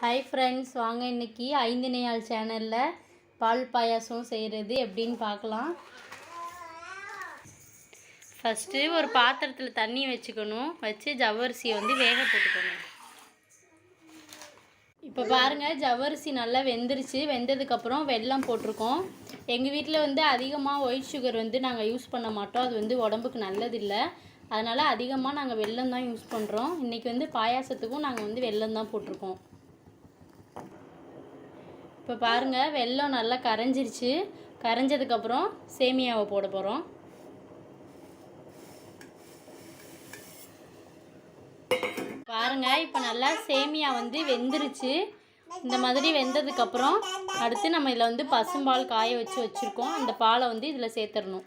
Hi friends வாங்க இன்னைக்கு ஐந்து நாள் சேனலில் பால் பாயாசம் செய்கிறது எப்படின்னு பார்க்கலாம். ஃபஸ்ட்டு ஒரு பாத்திரத்தில் தண்ணி வச்சுக்கணும். வச்சு ஜவ்வரிசியை வந்து வேக போட்டுக்கணும் இப்போ பாருங்கள் ஜவ்வரிசி நல்லா வெந்துருச்சு. வெந்ததுக்கப்புறம் வெல்லம் போட்டிருக்கோம். எங்கள் வீட்டில் வந்து அதிகமாக ஒயிட் சுகர் வந்து நாங்கள் யூஸ் பண்ண மாட்டோம். அது வந்து உடம்புக்கு நல்லதில்லை. அதனால் அதிகமாக நாங்கள் வெல்லம் தான் யூஸ் பண்ணுறோம் இன்றைக்கி வந்து பாயாசத்துக்கும் நாங்கள் வந்து வெல்லம் தான் போட்டிருக்கோம். இப்போ பாருங்கள் வெல்லம் நல்லா கரைஞ்சிருச்சு. கரைஞ்சதுக்கப்புறம் சேமியாவை போட போகிறோம் பாருங்க இப்போ நல்லா சேமியா வந்து வெந்துருச்சு. இந்த மாதிரி வெந்ததுக்கப்புறம் அடுத்து நம்ம இதில் வந்து பசும்பால் காய வச்சு வச்சுருக்கோம். அந்த பாலை வந்து இதில் சேர்த்துடணும்.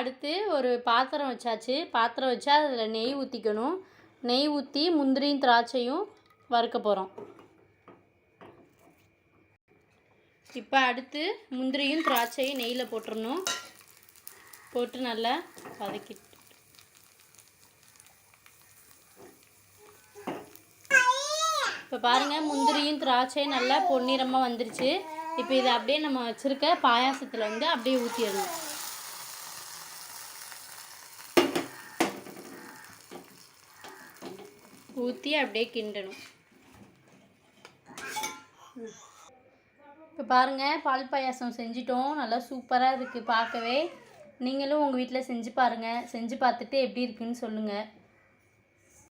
அடுத்து ஒரு பாத்திரம் வச்சாச்சு. பாத்திரம் வச்சா அதில் நெய் ஊற்றிக்கணும் நெய் ஊற்றி முந்திரியும் திராட்சையும் வறுக்க போகிறோம் இப்போ அடுத்து முந்திரியும் திராட்சையும் நெய்யில் போட்டுறணும். போட்டு நல்லா வதக்கி இப்போ பாருங்கள் முந்திரியும் திராட்சையும் நல்லா பொன்னிறமாக வந்துருச்சு. இப்போ இதை அப்படியே நம்ம வச்சுருக்க பாயாசத்தில் வந்து அப்படியே ஊற்றிடணும் ஊற்றி அப்படியே கிண்டணும். இப்போ பாருங்கள் பால் பாயாசம் செஞ்சிட்டோம். நல்லா சூப்பராக இருக்குது பார்க்கவே. நீங்களும் உங்கள் வீட்டில் செஞ்சு பாருங்கள் செஞ்சு பார்த்துட்டு எப்படி இருக்குன்னு சொல்லுங்கள்